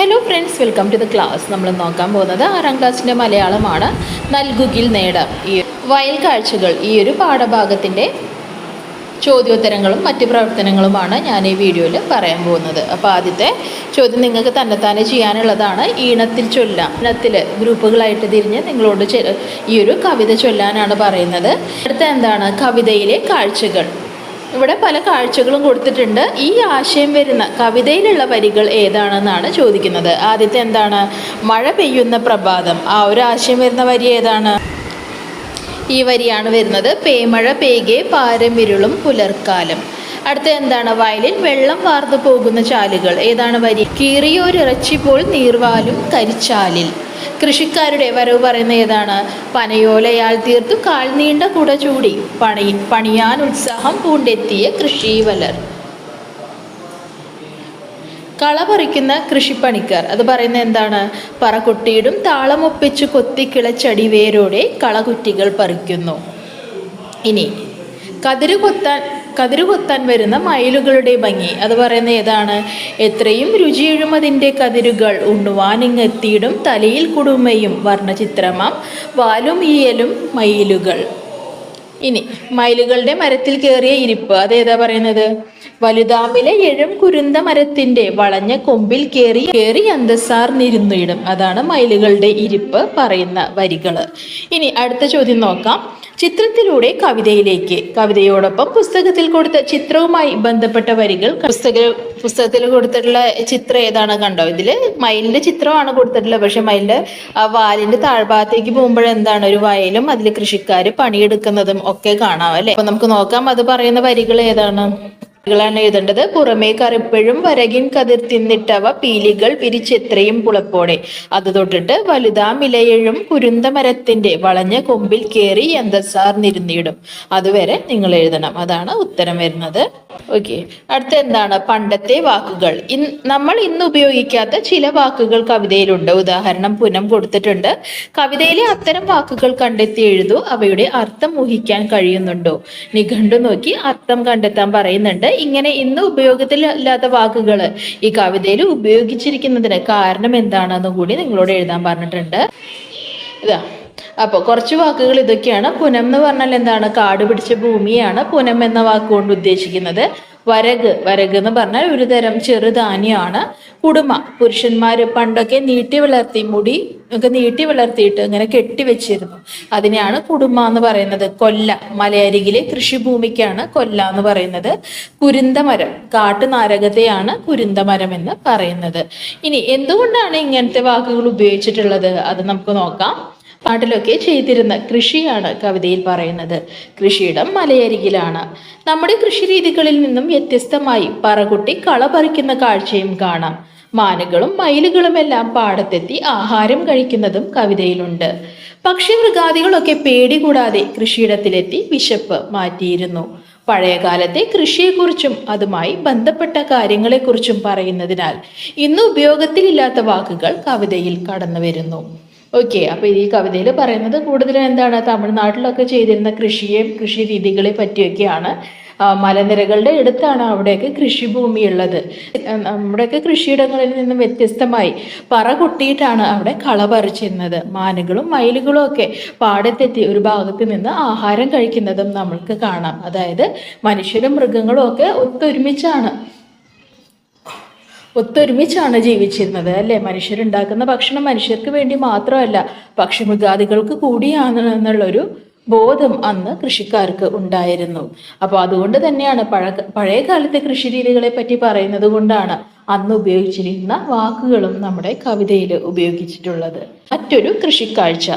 Hello friends welcome to the class നമ്മൾ നോക്കാൻ പോകുന്നത് ആറാം ക്ലാസ്സിന്റെ മലയാളമാണ്. നൽകുകിൽ നേടാം. ഈ വയൽ കാഴ്ചകൾ ഈ ഒരു പാഠഭാഗത്തിന്റെ ചോദ്യോത്തരങ്ങളും മറ്റ് പ്രവർത്തനങ്ങളുമാണ് ഞാൻ ഈ വീഡിയോയിൽ പറയാൻ പോകുന്നത്. അപ്പോൾ ആദ്യത്തെ ചോദ്യം നിങ്ങൾക്ക് തന്നെത്താനെ ചെയ്യാനുള്ളതാണ്. ഈണത്തിൽ ചൊല്ലാം. ഈണത്തിൽ ഗ്രൂപ്പുകളായിട്ട് തിരിഞ്ഞ് നിങ്ങളോട് ഈ ഒരു കവിത ചൊല്ലാനാണ് പറയുന്നത്. അടുത്ത എന്താണ്? കവിതയിലെ കാഴ്ചകൾ. ഇവിടെ പല കാഴ്ചകളും കൊടുത്തിട്ടുണ്ട്. ഈ ആശയം വരുന്ന കവിതയിലുള്ള വരികൾ ഏതാണെന്നാണ് ചോദിക്കുന്നത്. ആദ്യത്തെ എന്താണ്? മഴ പെയ്യുന്ന പ്രഭാതം. ആ ഒരു ആശയം വരുന്ന വരി ഏതാണ്? ഈ വരിയാണ് വരുന്നത്. പേമഴ പെയ്കെ പാരമിരുളും പുലർക്കാലം. അടുത്ത എന്താണ്? വയലിൽ വെള്ളം വാർന്നു പോകുന്ന ചാലുകൾ. ഏതാണ് വരി? കീറിയോരിറച്ചിപ്പോൾ നീർവാലും കരിച്ചാലിൽ. കൃഷിക്കാരുടെ വരവ് പറയുന്ന ഏതാണ്? പനയോലയാൽ തീർത്തു കാൽ നീണ്ട കുട ചൂടി. പണി പണിയാൻ ഉത്സാഹം പൂണ്ടെത്തിയ കൃഷിവലർ. കള പറിക്കുന്ന കൃഷിപ്പണിക്കാർ. അത് പറയുന്ന എന്താണ്? പറകൊട്ടിയിടും താളമൊപ്പിച്ച് കൊത്തിക്കിളച്ചടി വേരോടെ കളകുറ്റികൾ പറിക്കുന്നു. ഇനി കതിര് കൊത്താൻ കതിര് കൊത്താൻ വരുന്ന മയിലുകളുടെ ഭംഗി. അത് പറയുന്നത് ഏതാണ്? എത്രയും രുചിയെഴുമതിന്റെ കതിരുകൾ ഉണ്ണുവാനിങ്ങെത്തിയിടും തലയിൽ കുടുമയും വർണചിത്രമാം. വാലും ഈയലും മയിലുകൾ. ഇനി മയിലുകളുടെ മരത്തിൽ കയറിയ ഇരിപ്പ്. അതേതാ പറയുന്നത്? വലുതാമ്പിലെ എഴം കുരുന്ത മരത്തിന്റെ വളഞ്ഞ കൊമ്പിൽ കയറി കയറി അന്തസാർ നിരുന്നിടും അതാണ് മയിലുകളുടെ ഇരിപ്പ് പറയുന്ന വരികൾ. ഇനി അടുത്ത ചോദ്യം നോക്കാം. ചിത്രത്തിലൂടെ കവിതയിലേക്ക്. കവിതയോടൊപ്പം പുസ്തകത്തിൽ കൊടുത്ത ചിത്രവുമായി ബന്ധപ്പെട്ട വരികൾ. പുസ്തക പുസ്തകത്തിൽ കൊടുത്തിട്ടുള്ള ചിത്രം ഏതാണ് കണ്ടോ? ഇതിൽ മയിലിന്റെ ചിത്രമാണ് കൊടുത്തിട്ടുള്ളത്. പക്ഷെ മയിലിന്റെ ആ വാലിന്റെ താഴ്ഭാഗത്തേക്ക് പോകുമ്പോൾ എന്താണ്? ഒരു വയലും അതിൽ കൃഷിക്കാർ പണിയെടുക്കുന്നതും ഒക്കെ കാണാം അല്ലെ? അപ്പൊ നമുക്ക് നോക്കാം അത് പറയുന്ന വരികൾ ഏതാണ്? ാണ് എഴുതേണ്ടത്. പുറമേ കറുപ്പഴും വരകിൻ കതിർ തിന്നിട്ടവ പീലികൾ പിരിച്ചെത്രയും പുളപ്പോടെ. അത് തൊട്ടിട്ട് വലുതാം ഇലയഴും കുരുന്തമരത്തിന്റെ വളഞ്ഞ കൊമ്പിൽ കയറി എന്തസാർ നിരുന്നിടും അതുവരെ നിങ്ങൾ എഴുതണം. അതാണ് ഉത്തരം വരുന്നത്. ഓക്കെ. അടുത്ത എന്താണ്? പണ്ടത്തെ വാക്കുകൾ. നമ്മൾ ഇന്ന് ഉപയോഗിക്കാത്ത ചില വാക്കുകൾ കവിതയിലുണ്ട്. ഉദാഹരണം പുനം കൊടുത്തിട്ടുണ്ട്. കവിതയിലെ അത്തരം വാക്കുകൾ കണ്ടെത്തി എഴുതൂ. അവയുടെ അർത്ഥം ഊഹിക്കാൻ കഴിയുന്നുണ്ടോ? നിഘണ്ടു നോക്കി അർത്ഥം കണ്ടെത്താൻ പറയുന്നുണ്ട്. ഇങ്ങനെ ഇന്ന് ഉപയോഗത്തിൽ ഇല്ലാത്ത വാക്കുകൾ ഈ കവിതയിൽ ഉപയോഗിച്ചിരിക്കുന്നതിന് കാരണം എന്താണെന്ന് കൂടി നിങ്ങളോട് എഴുതാൻ പറഞ്ഞിട്ടുണ്ട്. ഇതാ അപ്പോൾ കുറച്ച് വാക്കുകൾ ഇതൊക്കെയാണ്. പുനം എന്ന് പറഞ്ഞാൽ എന്താണ്? കാട് പിടിച്ച ഭൂമിയാണ് പുനം എന്ന വാക്കുകൊണ്ട് ഉദ്ദേശിക്കുന്നത്. വരക് വരക് എന്ന് പറഞ്ഞാൽ ഒരു തരം ചെറുധാന്യമാണ്. കുടുമ പുരുഷന്മാർ പണ്ടൊക്കെ നീട്ടി വളർത്തി മുടി ഒക്കെ നീട്ടി വളർത്തിയിട്ട് ഇങ്ങനെ കെട്ടി വെച്ചിരുന്നു. അതിനെയാണ് കുടുംബ എന്ന് പറയുന്നത്. കൊല്ല മലയരികിലെ കൃഷിഭൂമിക്കാണ് കൊല്ല എന്ന് പറയുന്നത്. കുരുന്തമരം കാട്ടുനാരകത്തെയാണ് കുരുന്തമരം എന്ന് പറയുന്നത്. ഇനി എന്തുകൊണ്ടാണ് ഇങ്ങനത്തെ വാക്കുകൾ ഉപയോഗിച്ചിട്ടുള്ളത്? അത് നമുക്ക് നോക്കാം. പാട്ടിലൊക്കെ ചെയ്തിരുന്ന കൃഷിയാണ് കവിതയിൽ പറയുന്നത്. കൃഷിയിടം മലയരികിലാണ്. നമ്മുടെ കൃഷിരീതികളിൽ നിന്നും വ്യത്യസ്തമായി പറകുട്ടി കള പറിക്കുന്ന കാഴ്ചയും കാണാം. മാനുകളും മയിലുകളുമെല്ലാം പാടത്തെത്തി ആഹാരം കഴിക്കുന്നതും കവിതയിലുണ്ട്. പക്ഷി മൃഗാദികളൊക്കെ പേടി കൂടാതെ കൃഷിയിടത്തിലെത്തി വിശപ്പ് മാറ്റിയിരുന്നു. പഴയകാലത്തെ കൃഷിയെക്കുറിച്ചും അതുമായി ബന്ധപ്പെട്ട കാര്യങ്ങളെക്കുറിച്ചും പറയുന്നതിനാൽ ഇന്ന് ഉപയോഗത്തിലില്ലാത്ത വാക്കുകൾ കവിതയിൽ കടന്നു വരുന്നു ഓക്കെ അപ്പൊ ഈ കവിതയിൽ പറയുന്നത് കൂടുതലും എന്താണ്? തമിഴ്നാട്ടിലൊക്കെ ചെയ്തിരുന്ന കൃഷിയെ കൃഷി രീതികളെ പറ്റിയൊക്കെയാണ്. മലനിരകളുടെ അടുത്താണ് അവിടെയൊക്കെ കൃഷിഭൂമി ഉള്ളത് നമ്മുടെയൊക്കെ കൃഷിയിടങ്ങളിൽ നിന്നും വ്യത്യസ്തമായി പറ കൊട്ടിയിട്ടാണ് അവിടെ കള പറിച്ചിരുന്നത്. മാനുകളും മയിലുകളും ഒക്കെ പാടത്തെത്തി ഒരു ഭാഗത്ത് നിന്ന് ആഹാരം കഴിക്കുന്നതും നമ്മൾക്ക് കാണാം. അതായത് മനുഷ്യരും മൃഗങ്ങളും ഒക്കെ ഒത്തൊരുമിച്ചാണ് ഒത്തൊരുമിച്ചാണ് ജീവിച്ചിരുന്നത് അല്ലേ? മനുഷ്യരുണ്ടാക്കുന്ന ഭക്ഷണം മനുഷ്യർക്ക് വേണ്ടി മാത്രമല്ല പക്ഷിമൃഗാദികൾക്ക് കൂടിയാണ് എന്നുള്ളൊരു ബോധം അന്ന് കൃഷിക്കാർക്ക് ഉണ്ടായിരുന്നു. അപ്പോൾ അതുകൊണ്ട് തന്നെയാണ് പഴ പഴയ കാലത്തെ കൃഷി രീതികളെ പറ്റി പറയുന്നത് കൊണ്ടാണ് അന്ന് ഉപയോഗിച്ചിരുന്ന വാക്കുകളും നമ്മുടെ കവിതയിൽ ഉപയോഗിച്ചിട്ടുള്ളത്. മറ്റൊരു കൃഷിക്കാഴ്ച.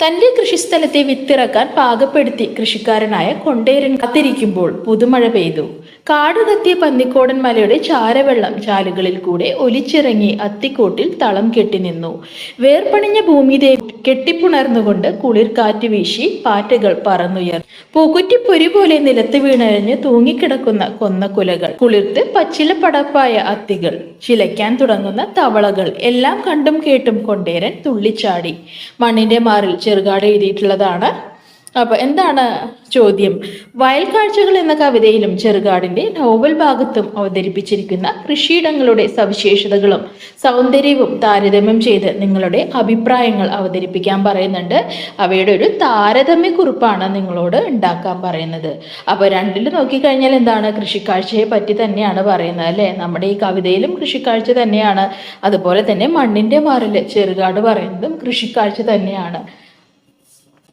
തന്റെ കൃഷിസ്ഥലത്തെ വിത്തിറക്കാൻ പാകപ്പെടുത്തി കൃഷിക്കാരനായ കൊണ്ടേരൻ കത്തിരിക്കുമ്പോൾ പുതുമഴ പെയ്തു. കാട് കത്തിയ പന്നിക്കോടൻ മലയുടെ ചാരവെള്ളം ചാലുകളിൽ കൂടെ ഒലിച്ചിറങ്ങി അത്തിക്കോട്ടിൽ തളം കെട്ടി നിന്നു. വേർപണിഞ്ഞ ഭൂമിദേവി കെട്ടിപ്പുണർന്നുകൊണ്ട് കുളിർ കാറ്റ് വീശി പാറ്റകൾ പറന്നുയർ. പൂക്കുറ്റിപ്പൊരി പോലെ നിലത്ത് വീണഴിഞ്ഞ് തൂങ്ങിക്കിടക്കുന്ന കൊന്നക്കുലകൾ കുളിർത്ത് പച്ചില പടപ്പായ അത്തികൾ. ചിലയ്ക്കാൻ തുടങ്ങുന്ന തവളകൾ. എല്ലാം കണ്ടും കേട്ടും കൊണ്ടേരൻ തുള്ളിച്ചാടി. മണ്ണിന്റെ മാറിൽ ചെറുകാട് എഴുതിയിട്ടുള്ളതാണ് അപ്പൊ എന്താണ് ചോദ്യം? വയൽക്കാഴ്ചകൾ എന്ന കവിതയിലും ചെറുകാടിന്റെ നോവൽ ഭാഗത്തും അവതരിപ്പിച്ചിരിക്കുന്ന കൃഷിയിടങ്ങളുടെ സവിശേഷതകളും സൗന്ദര്യവും താരതമ്യം ചെയ്ത് നിങ്ങളുടെ അഭിപ്രായങ്ങൾ അവതരിപ്പിക്കാൻ പറയുന്നുണ്ട്. അവയുടെ ഒരു താരതമ്യ കുറിപ്പാണ് നിങ്ങളോട് ഉണ്ടാക്കാൻ പറയുന്നത്. അപ്പൊ രണ്ടിൽ നോക്കിക്കഴിഞ്ഞാൽ എന്താണ്? കൃഷിക്കാഴ്ചയെ പറ്റി തന്നെയാണ് പറയുന്നത് അല്ലേ? നമ്മുടെ ഈ കവിതയിലും കൃഷിക്കാഴ്ച തന്നെയാണ്. അതുപോലെ തന്നെ മണ്ണിന്റെ മാറിൽ ചെറുകാട് പറയുന്നതും കൃഷിക്കാഴ്ച തന്നെയാണ്.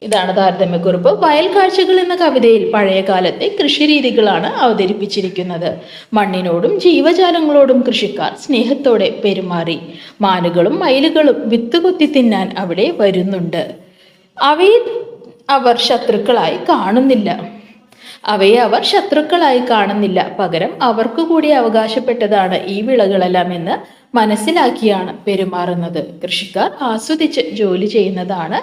ഇതാണ് താരതമ്യക്കുറിപ്പ്. വയൽ കാഴ്ചകൾ എന്ന കവിതയിൽ പഴയ കാലത്തെ കൃഷിരീതികളാണ് അവതരിപ്പിച്ചിരിക്കുന്നത്. മണ്ണിനോടും ജീവജാലങ്ങളോടും കൃഷിക്കാർ സ്നേഹത്തോടെ പെരുമാറി. മാനുകളും മയിലുകളും വിത്ത് കുത്തി തിന്നാൻ അവിടെ വരുന്നുണ്ട്. അവയെ അവർ ശത്രുക്കളായി കാണുന്നില്ല. അവയെ അവർ ശത്രുക്കളായി കാണുന്നില്ല. പകരം അവർക്ക് കൂടി അവകാശപ്പെട്ടതാണ് ഈ വിളകളെല്ലാം എന്ന് മനസ്സിലാക്കിയാണ് പെരുമാറുന്നത്. കൃഷിക്കാർ ആസ്വദിച്ച് ജോലി ചെയ്യുന്നതാണ്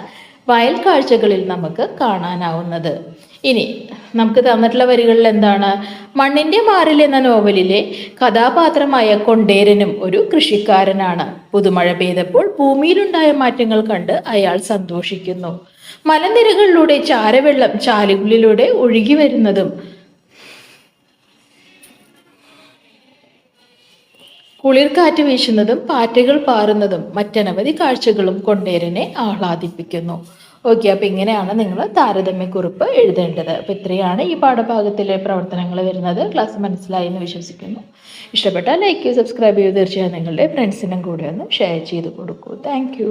വയൽ കാഴ്ചകളിൽ നമുക്ക് കാണാനാവുന്നത്. ഇനി നമുക്ക് തന്നിട്ടുള്ള വരികളിൽ എന്താണ്? മണ്ണിന്റെ മാറിൽ എന്ന നോവലിലെ കഥാപാത്രമായ കൊണ്ടേരനും ഒരു കൃഷിക്കാരനാണ്. പുതുമഴ പെയ്തപ്പോൾ ഭൂമിയിലുണ്ടായ മാറ്റങ്ങൾ കണ്ട് അയാൾ സന്തോഷിക്കുന്നു. മലനിരകളിലൂടെ ചാരവെള്ളം ചാലുകളിലൂടെ ഒഴുകി വരുന്നതും കുളിർക്കാറ്റ് വീശുന്നതും പാറ്റകൾ പാറുന്നതും മറ്റനവധി കാഴ്ചകളും കൊണ്ടേരനെ ആഹ്ലാദിപ്പിക്കുന്നു. ഓക്കെ അപ്പോൾ ഇങ്ങനെയാണ് നിങ്ങൾ താരതമ്യക്കുറിപ്പ് എഴുതേണ്ടത്. അപ്പോൾ ഇത്രയാണ് ഈ പാഠഭാഗത്തിലെ പ്രവർത്തനങ്ങൾ വരുന്നത്. ക്ലാസ് മനസ്സിലായി എന്ന് വിശ്വസിക്കുന്നു. ഇഷ്ടപ്പെട്ടാൽ ലൈക്ക് സബ്സ്ക്രൈബ് ചെയ്ത് തീർച്ചയായും നിങ്ങളുടെ ഫ്രണ്ട്സിനും കൂടെ ഒന്ന് ഷെയർ ചെയ്ത് കൊടുക്കൂ. താങ്ക്